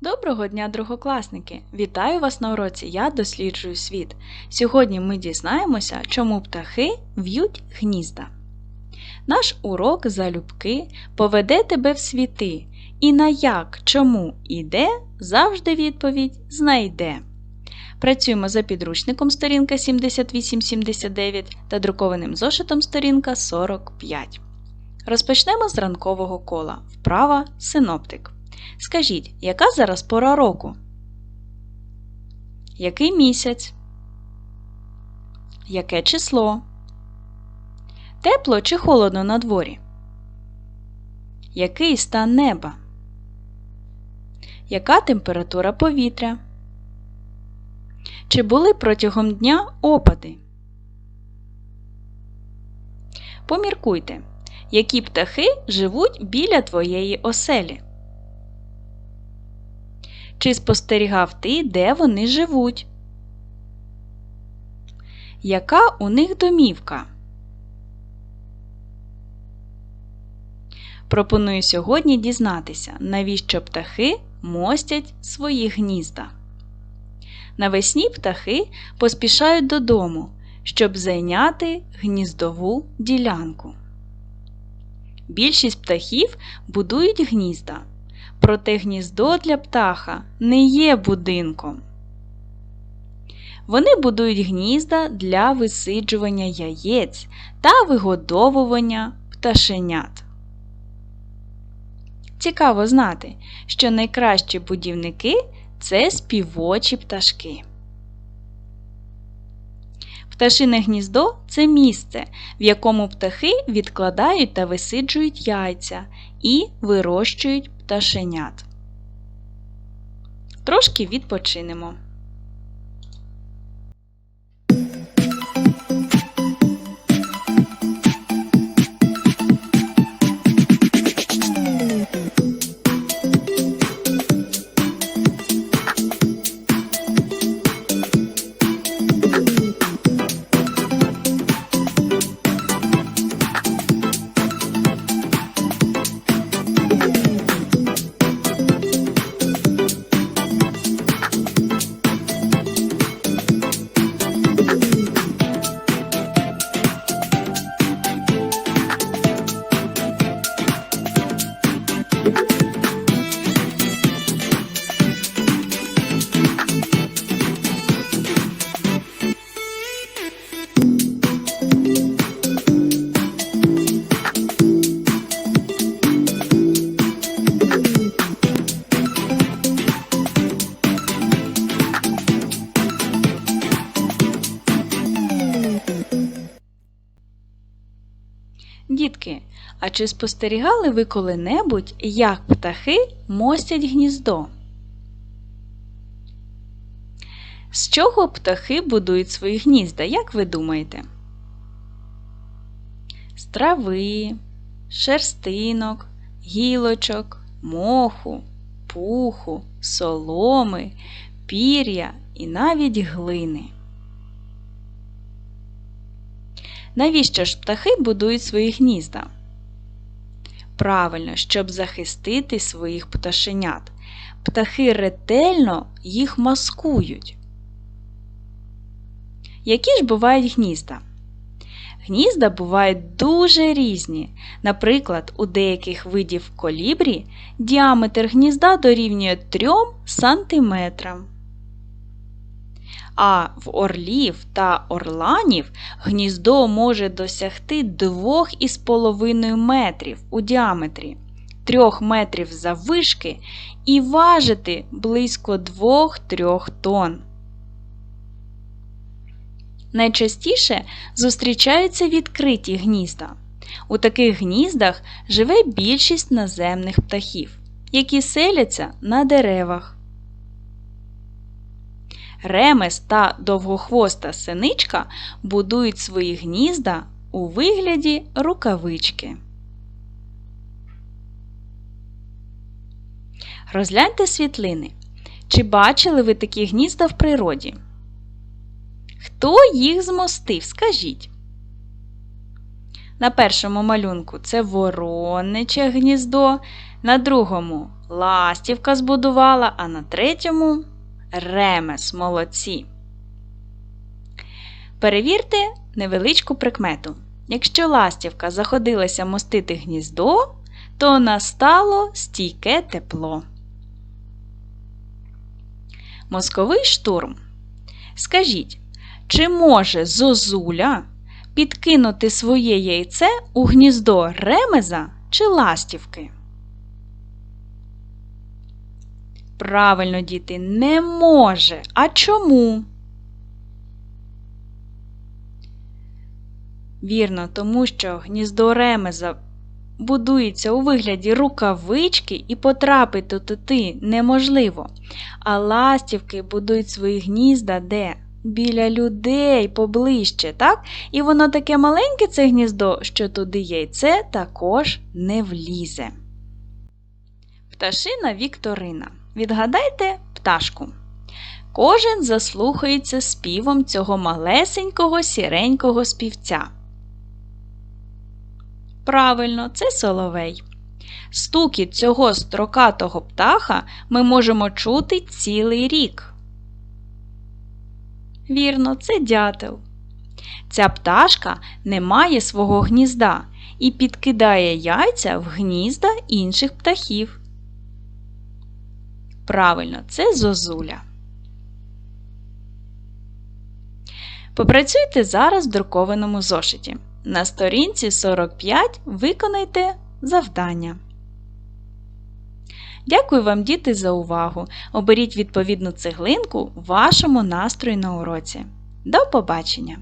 Доброго дня, другокласники! Вітаю вас на уроці Я досліджую світ. Сьогодні ми дізнаємося, чому птахи в'ють гнізда. Наш урок залюбки поведе тебе в світи, і на як, чому і де завжди відповідь знайде. Працюємо за підручником сторінка 78-79 та друкованим зошитом сторінка 45. Розпочнемо з ранкового кола. Вправа синоптик. Скажіть, яка зараз пора року? Який місяць? Яке число? Тепло чи холодно на дворі? Який стан неба? Яка температура повітря? Чи були протягом дня опади? Поміркуйте, які птахи живуть біля твоєї оселі. Чи спостерігав ти, де вони живуть? Яка у них домівка? Пропоную сьогодні дізнатися, навіщо птахи мостять свої гнізда. Навесні птахи поспішають додому, щоб зайняти гніздову ділянку. Більшість птахів будують гнізда, проте гніздо для птаха не є будинком. Вони будують гнізда для висиджування яєць та вигодовування пташенят. Цікаво знати, що найкращі будівники це співочі пташки. Пташине гніздо це місце, в якому птахи відкладають та висиджують яйця і вирощують пташенят. Трошки відпочинемо. А чи спостерігали ви коли-небудь, як птахи мостять гніздо? З чого птахи будують свої гнізда, як ви думаєте? З трави, шерстинок, гілочок, моху, пуху, соломи, пір'я і навіть глини. Навіщо ж птахи будують свої гнізда? Правильно, щоб захистити своїх пташенят. Птахи ретельно їх маскують. Які ж бувають гнізда? Гнізда бувають дуже різні. Наприклад, у деяких видів колібрі діаметр гнізда дорівнює 3 см а в орлів та орланів гніздо може досягти 2,5 метрів у діаметрі, 3 метрів заввишки і важити близько 2-3 тонн. Найчастіше зустрічаються відкриті гнізда. У таких гніздах живе більшість наземних птахів, які селяться на деревах. Ремес та довгохвоста синичка будують свої гнізда у вигляді рукавички. Розгляньте світлини. Чи бачили ви такі гнізда в природі? Хто їх змостив? Скажіть. На першому малюнку це ворониче гніздо, На другому ластівка збудувала, а на третьому ремес. Молодці. Перевірте невеличку прикмету. Якщо ластівка заходилася мостити гніздо, то настало стійке тепло. Мозковий штурм. Скажіть, чи може зозуля підкинути своє яйце у гніздо ремеза чи ластівки? Правильно, діти, не може. А чому? Вірно, тому що гніздо ремеза будується у вигляді рукавички і потрапити туди неможливо. А ластівки будують свої гнізда де? Біля людей поближче, так? І воно таке маленьке це гніздо, що туди яйце також не влізе. Пташина Вікторина. Відгадайте пташку. Кожен заслухається співом цього малесенького сіренького співця. Правильно, це соловей. Стукіт цього строкатого птаха ми можемо чути цілий рік. Вірно, це дятел. Ця пташка не має свого гнізда і підкидає яйця в гнізда інших птахів. Правильно, це зозуля. Попрацюйте зараз в друкованому зошиті. На сторінці 45 виконайте завдання. Дякую вам, діти, за увагу! Оберіть відповідну цеглинку вашому настрою на уроці. До побачення!